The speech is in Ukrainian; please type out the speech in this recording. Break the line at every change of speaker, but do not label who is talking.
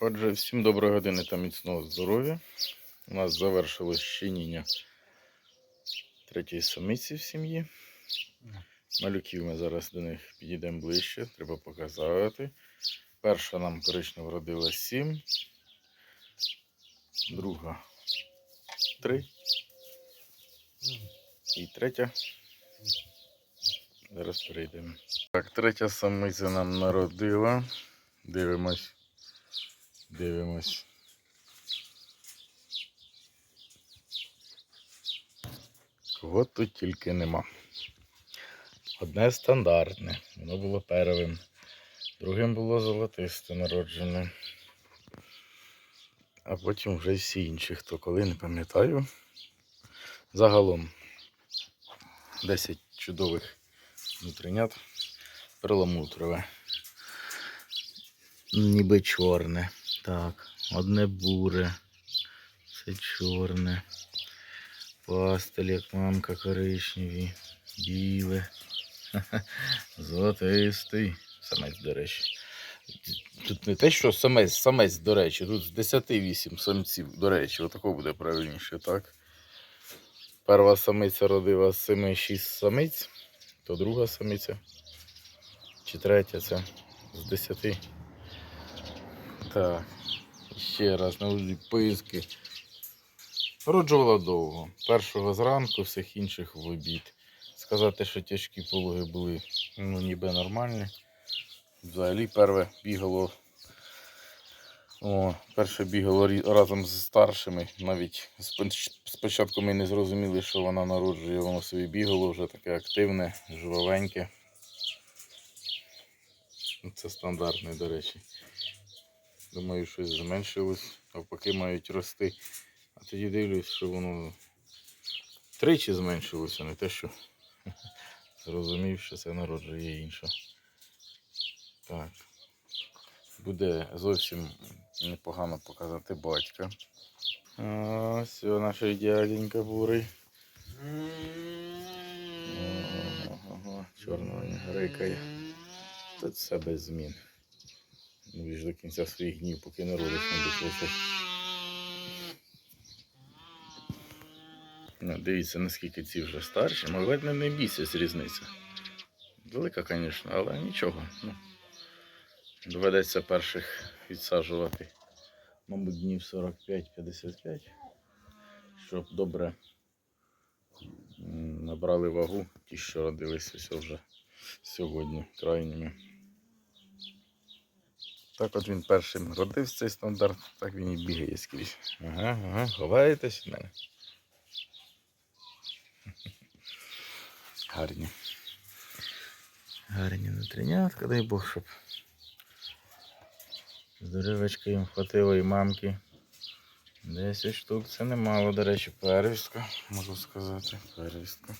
Отже, всім доброї години та міцного здоров'я. У нас завершилось щеніння третьої самиці в сім'ї. Малюків ми зараз до них підійдемо ближче, треба показати. Перша нам коричнево родила 7, друга 3 і третя. Зараз перейдемо. Так, третя самиця нам народила. Дивимось. Дивимось. Кого тут тільки нема. Одне стандартне, воно було первим. Другим було золотисте народжене. А потім вже всі інші, хто коли не пам'ятаю. Загалом 10 чудових внутрінят. Перламутрове. Ніби чорне. Так, одне буре. Це чорне. Пастель, як мамка коричневі. Біле. Золотистий. Самець, до речі. Тут не те, що самець, самець, до речі, тут з 10-8 самців, до речі, отако буде правильніше, так? Перша самиця родила з 7-6 самиць, то друга самиця. Чи третя це з 10. Так, ще раз на писки. Роджувала довго. Першого зранку, всіх інших в обід. Сказати, що тяжкі пологи були ну, ніби нормальні. Взагалі перше бігало. О, перше бігало разом з старшими. Навіть спочатку ми не зрозуміли, що вона народжує, воно собі бігало вже таке активне, жвавеньке. Це стандартне, до речі. Думаю, щось зменшилось, навпаки мають рости. А тоді дивлюсь, що воно тричі зменшилося, не те, що зрозумів, що це народжує інше. Так. Буде зовсім непогано показати батька. Ось наш дяденька бурий. Ого, чорного грикає. Тут все без змін. Ж до кінця своїх днів, поки народиш, мабуть, лише. Ну, дивіться, наскільки ці вже старші. Ну, ледь не не місяць різниця. Велика, звісно, але нічого. Ну, доведеться перших відсаджувати, мабуть, днів 45-55, щоб добре набрали вагу, ті, що родилися вже сьогодні крайніми. Так от він першим родив цей стандарт, так він і бігає скрізь. Ага, ага, ховаєтесь від мене. Гарні. Гарні нутринятка, дай Бог, щоб здоровечка їм хватило і мамки. 10 штук це немало, до речі, первістка, можу сказати. Первістка.